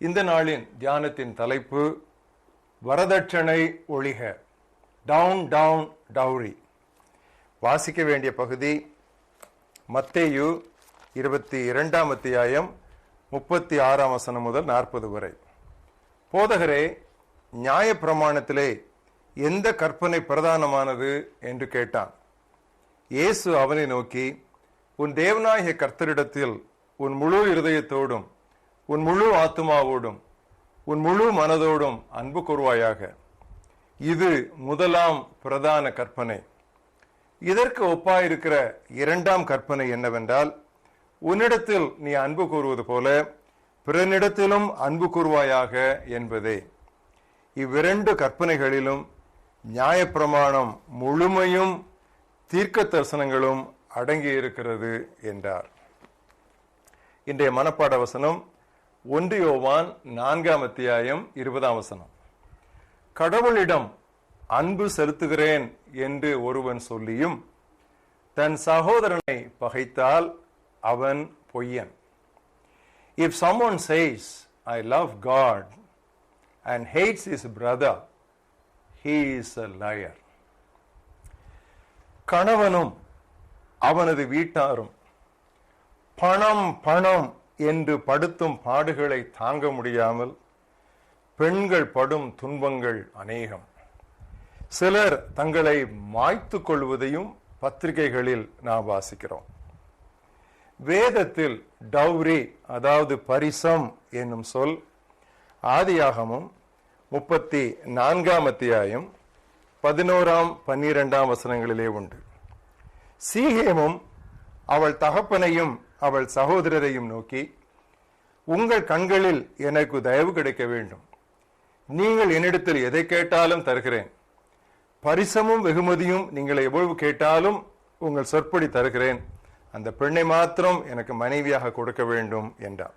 இந்த நாளின் தியானத்தின் தலைப்பு வரதட்சணை ஒழிக டவுன் டவுன் டவுரி வாசிக்க வேண்டிய பகுதி மத்தேயு இருபத்தி இரண்டாம் அத்தியாயம் முப்பத்தி ஆறாம் வசனம் முதல் நாற்பது வரை. போதகரே நியாய பிரமாணத்திலே எந்த கற்பனை பிரதானமானது என்று கேட்டான். இயேசு அவனை நோக்கி உன் தேவனாகிய கர்த்தரிடத்தில் உன் முழு இருதயத்தோடும் உன் முழு ஆத்துமாவோடும் உன் முழு மனதோடும் அன்பு கூறுவாயாக. இது முதலாம் பிரதான கற்பனை. இதற்கு ஒப்பாயிருக்கிற இரண்டாம் கற்பனை என்னவென்றால் உன்னிடத்தில் நீ அன்பு கூறுவது போல பிறனிடத்திலும் அன்பு கூறுவாயாக என்பதே. இவ்விரண்டு கற்பனைகளிலும் நியாயப்பிரமாணம் முழுமையும் தீர்க்க தரிசனங்களும் அடங்கி இருக்கிறது என்றார். இன்றைய மனப்பாட வசனம் ஒன்று யோவான் நான்காம் அத்தியாயம் இருபதாம் வசனம். கடவுளிடம் அன்பு செலுத்துகிறேன் என்று ஒருவன் சொல்லியும் தன் சகோதரனை பகைத்தால் அவன் பொய்யன். If someone says I love God and hates his brother he's a a கணவனும் அவனது வீட்டாரும் பணம் பணம் என்று படுத்தும் பாடுகளை தாங்க முடியாமல் பெண்கள் படும் துன்பங்கள் அநேகம். சிலர் தங்களை மாய்த்து கொள்வதையும் பத்திரிகைகளில் நாம் வாசிக்கிறோம். வேதத்தில் டௌரி அதாவது பரிசம் என்னும் சொல் ஆதியாகமும் முப்பத்தி நான்காம் அத்தியாயம் பதினோராம் பன்னிரெண்டாம் வசனங்களிலே உண்டு. சீகேமும் அவள் தகப்பனையும் அவள் சகோதரரையும் நோக்கி உங்கள் கண்களில் எனக்கு தயவு கிடைக்க வேண்டும். நீங்கள் என்னிடத்தில் எதை கேட்டாலும் தருகிறேன். பரிசமும் வெகுமதியும் நீங்கள் எவ்வளவு கேட்டாலும் உங்கள் சொற்படி தருகிறேன். அந்த பெண்ணை மாத்திரம் எனக்கு மனைவியாக கொடுக்க வேண்டும் என்றார்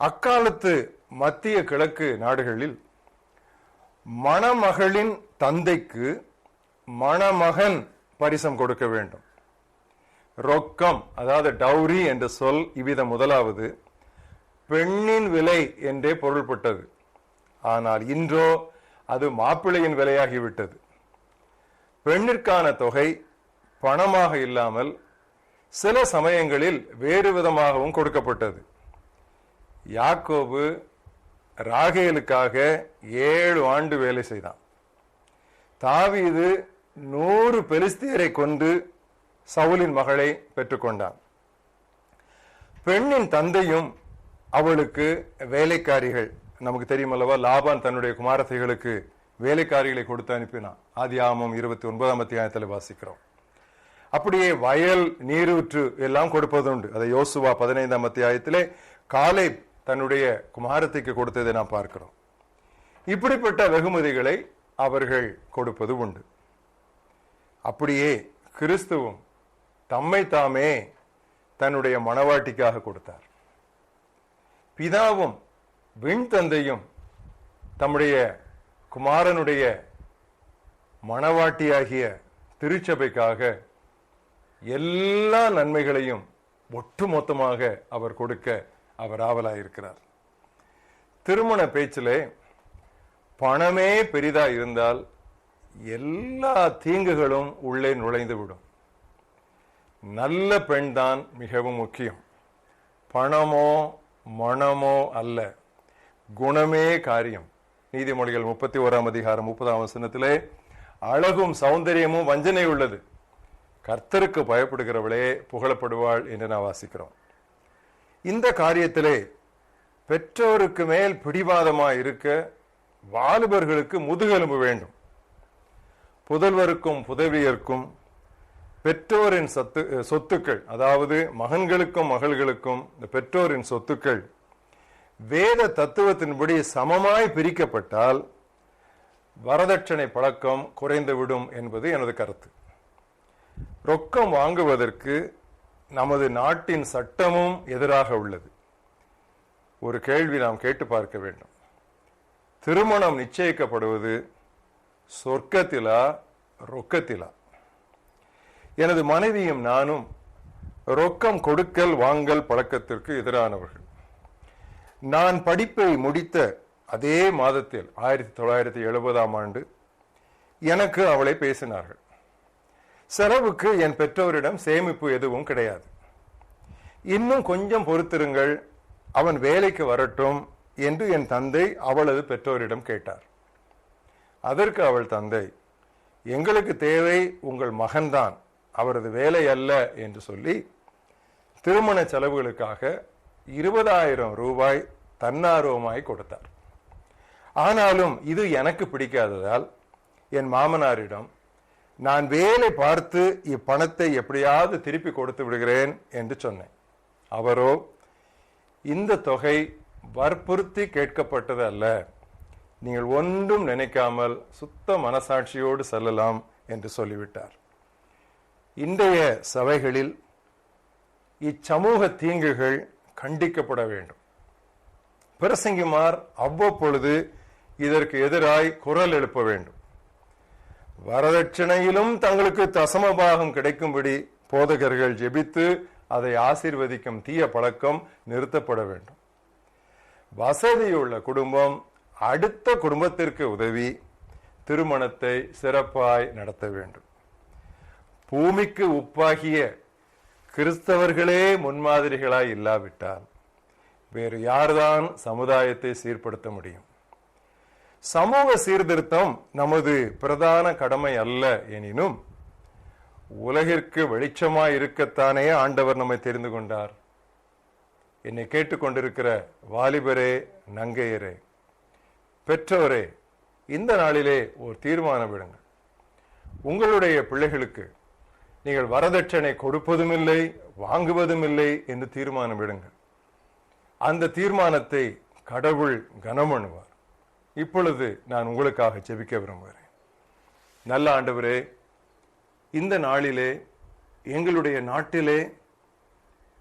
அக்காலத்து மத்திய கிழக்கு நாடுகளில் மணமகளின் தந்தைக்கு மணமகன் பரிசம் கொடுக்க வேண்டும். ரொக்கம் அதாவது டௌரி என்ற சொல் இவ்விதம் முதலாவது. பெண்ணின் விலை என்றே பொருள்பட்டது. ஆனால் இன்றோ அது மாப்பிள்ளையின் விலையாகிவிட்டது. பெண்ணிற்கான தொகை பணமாக இல்லாமல் சில சமயங்களில் வேறு விதமாகவும் கொடுக்கப்பட்டது. யாக்கோபு ராகேலுக்காக ஏழு ஆண்டு வேலை செய்தான். தாவீது நூறு பெலிஸ்தியரை கொண்டு சவுலின் மகளை பெற்றுக்கொண்டான். பெண்ணின் தந்தையும் அவளுக்கு வேலைக்காரிகள். நமக்கு தெரியும் அல்லவா லாபான் தன்னுடைய குமாரத்தைகளுக்கு வேலைக்காரிகளை கொடுத்து அனுப்பினான். ஆதி ஆமம் இருபத்தி ஒன்பதாம் அத்தியாயத்தில் வாசிக்கிறோம். அப்படியே வயல் நீரூற்று எல்லாம் கொடுப்பதுண்டு. அதை யோசுவா பதினைந்தாம் அத்தியாயத்திலே காலை தன்னுடைய குமாரத்தைக்கு கொடுத்ததை நாம் பார்க்கிறோம். இப்படிப்பட்ட வெகுமதிகளை அவர்கள் கொடுப்பது உண்டு. அப்படியே கிறிஸ்துவும் தம்மை தாமே தன்னுடைய மணவாட்டிக்காக கொடுத்தார். பிதாவும் விண் தந்தையும் தம்முடைய குமாரனுடைய மணவாட்டியாகிய திருச்சபைக்காக எல்லா நன்மைகளையும் ஒட்டுமொத்தமாக அவர் கொடுக்க அவர் ஆவலாயிருக்கிறார். திருமண பேச்சிலே பணமே பெரிதா இருந்தால் எல்லா தீங்குகளும் உள்ளே நுழைந்து விடும் நல்ல பெண் தான் மிகவும் முக்கியம். பணமோ மணமோ அல்ல. குணமே காரியம். நீதிமொழிகள் முப்பத்தி ஓராம் அதிகாரம் முப்பதாம் வசனத்திலே அழகும் சௌந்தரியமும் வஞ்சனை உள்ளது. கர்த்தருக்கு பயப்படுகிறவளே புகழப்படுவாள் என்று நான் வாசிக்கிறோம். இந்த காரியத்திலே பெற்றோருக்கு மேல் பிடிவாதமா இருக்க வாலிபர்களுக்கு முதுகெலும்பு வேண்டும். புதல்வருக்கும் புதவியர்க்கும் பெற்றோரின் சொத்து சொத்துக்கள் அதாவது மகன்களுக்கும் மகள்களுக்கும் இந்த பெற்றோரின் சொத்துக்கள் வேத தத்துவத்தின்படி சமமாய் பிரிக்கப்பட்டால் வரதட்சணை பழக்கம் குறைந்துவிடும் என்பது எனது கருத்து. ரொக்கம் வாங்குவதற்கு நமது நாட்டின் சட்டமும் எதிராக உள்ளது. ஒரு கேள்வி நாம் கேட்டு பார்க்க வேண்டும். திருமணம் நிச்சயிக்கப்படுவது சொர்க்கத்திலா ரொக்கத்திலா? எனது மனைவியும் நானும் ரொக்கம் கொடுக்கல் வாங்கல் பழக்கத்திற்கு எதிரானவர்கள். நான் படிப்பை முடித்த அதே மாதத்தில் ஆயிரத்தி தொள்ளாயிரத்தி எழுபதாம் ஆண்டு எனக்கு அவளை பேசினார்கள். செலவுக்கு என் பெற்றோரிடம் சேமிப்பு எதுவும் கிடையாது. இன்னும் கொஞ்சம் பொறுத்திருங்கள் அவன் வேலைக்கு வரட்டும் என்று என் தந்தை அவளது பெற்றோரிடம் கேட்டார். அதற்கு அவள் தந்தை எங்களுக்கு தேவை உங்கள் மகன்தான். அவரது வேலை அல்ல என்று சொல்லி திருமண செலவுகளுக்காக இருபதாயிரம் ரூபாய் தன்னார்வமாய் கொடுத்தார். ஆனாலும் இது எனக்கு பிடிக்காததால் என் மாமனாரிடம் நான் வேலை பார்த்து இப்பணத்தை எப்படியாவது திருப்பி கொடுத்து விடுகிறேன் என்று சொன்னேன். அவரோ இந்த தொகை வற்புறுத்தி கேட்கப்பட்டது அல்ல. நீங்கள் ஒன்றும் நினைக்காமல் சுத்த மனசாட்சியோடு செல்லலாம் என்று சொல்லிவிட்டார். இன்றைய சபைகளில் இச்சமூக தீங்குகள் கண்டிக்கப்பட வேண்டும். பிரசங்கிமார் அவ்வப்பொழுது இதற்கு எதிராய் குரல் எழுப்ப வேண்டும். வரதட்சணையிலும் தங்களுக்கு தசமபாகம் கிடைக்கும்படி போதகர்கள் ஜெபித்து அதை ஆசீர்வதிக்கும் தீய பழக்கம் நிறுத்தப்பட வேண்டும். வசதியுள்ள குடும்பம் அடுத்த குடும்பத்திற்கு உதவி திருமணத்தை சிறப்பாய் நடத்த வேண்டும். பூமிக்கு உப்பாகிய கிறிஸ்தவர்களே முன்மாதிரிகளாய் இல்லாவிட்டால் வேறு யார்தான் சமுதாயத்தை சீர்படுத்த முடியும்? சமூக சீர்திருத்தம் நமது பிரதான கடமை அல்ல எனினும் உலகிற்கு வெளிச்சமாய் இருக்கத்தானே ஆண்டவர் நம்மை தெரிந்து கொண்டார். என்னை கேட்டுக்கொண்டிருக்கிற வாலிபரே நங்கையரே பெற்றோரே இந்த நாளிலே ஒரு தீர்மானம் விடுங்கள். உங்களுடைய பிள்ளைகளுக்கு நீங்கள் வரதட்சணை கொடுப்பதும் இல்லை வாங்குவதும் இல்லை என்று தீர்மானம் விடுங்கள் அந்த தீர்மானத்தை கடவுள் கனமணுவார் இப்பொழுது நான் உங்களுக்காக ஜெபிக்க விரும்புகிறேன். நல்ல ஆண்டவரே இந்த நாளிலே எங்களுடைய நாட்டிலே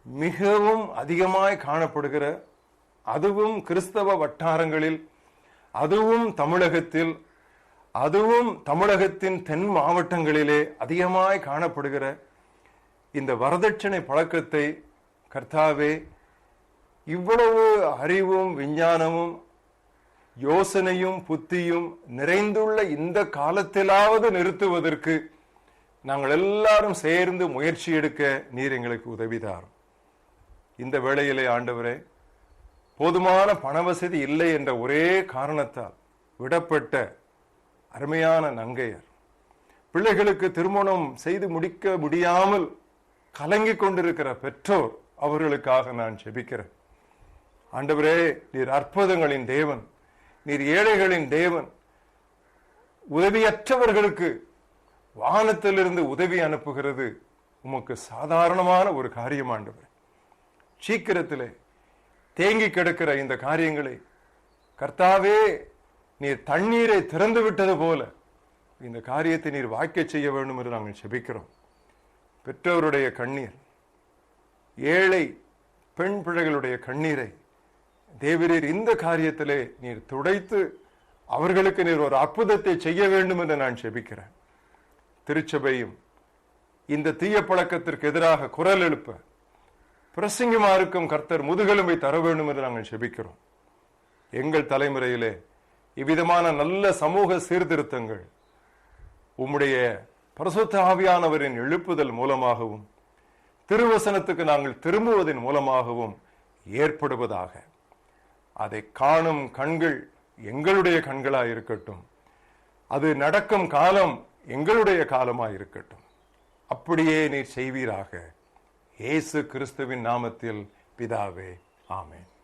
மிகவும் அதிகமாய் காணப்படுகிற அதுவும் கிறிஸ்தவ வட்டாரங்களில் அதுவும் தமிழகத்தில் அதுவும் தமிழகத்தின் தென் மாவட்டங்களிலே அதிகமாய் காணப்படுகிற இந்த வரதட்சணை பழக்கத்தை கர்த்தாவே இவ்வளவு அறிவும் விஞ்ஞானமும் யோசனையும் புத்தியும் நிறைந்துள்ள இந்த காலத்திலாவது நிறுத்துவதற்கு நாங்கள் எல்லாரும் சேர்ந்து முயற்சி எடுக்க நீர் எங்களுக்கு உதவிதார் இந்த வேளையிலே ஆண்டவரே போதுமான பண வசதி இல்லை என்ற ஒரே காரணத்தால் விடப்பட்ட அருமையான நங்கையர். பிள்ளைகளுக்கு திருமணம் செய்து முடிக்க முடியாமல் கலங்கி கொண்டிருக்கிற பெற்றோர் அவர்களுக்காக நான் ஜெபிக்கிறேன். ஆண்டவரே நீர் அற்புதங்களின் தேவன் நீர் ஏழைகளின் தேவன். உதவியற்றவர்களுக்கு வானத்திலிருந்து உதவி அனுப்புகிறது. உமக்கு சாதாரணமான ஒரு காரியம் ஆண்டவர். சீக்கிரத்திலே தேங்கி கிடக்கிற இந்த காரியங்களை கர்த்தாவே நீர் தண்ணீரை திறந்து விட்டது போல இந்த காரியத்தை நீர் வாய்க்க செய்ய வேண்டும் என்று நாங்கள் செபிக்கிறோம். பெற்றோருடைய கண்ணீர் ஏழை பெண் பிள்ளைகளுடைய கண்ணீரை தேவரீர் இந்த காரியத்திலே நீர் துடைத்து அவர்களுக்கு நீர் ஒரு அற்புதத்தை செய்ய வேண்டும் என்று நான் செபிக்கிறேன். திருச்சபையும் இந்த தீய பழக்கத்திற்கு எதிராக குரல் எழுப்ப பிரசங்கமாருக்கும் கர்த்தர் முதுகெலும்பை தர வேண்டும் என்று நாங்கள் செபிக்கிறோம். எங்கள் தலைமுறையிலே இவ்விதமான நல்ல சமூக சீர்திருத்தங்கள் உம்முடைய பரசுத்த ஆவியானவரின் எழுப்புதல் மூலமாகவும் திருவசனத்துக்கு நாங்கள் திரும்புவதன் மூலமாகவும் ஏற்படுவதாக. அதை காணும் கண்கள் எங்களுடைய கண்களாக இருக்கட்டும் அது நடக்கும் காலம் எங்களுடைய காலமாக இருக்கட்டும் அப்படியே நீர் செய்வீராக. இயேசு கிறிஸ்துவின் நாமத்தில் பிதாவே ஆமேன்.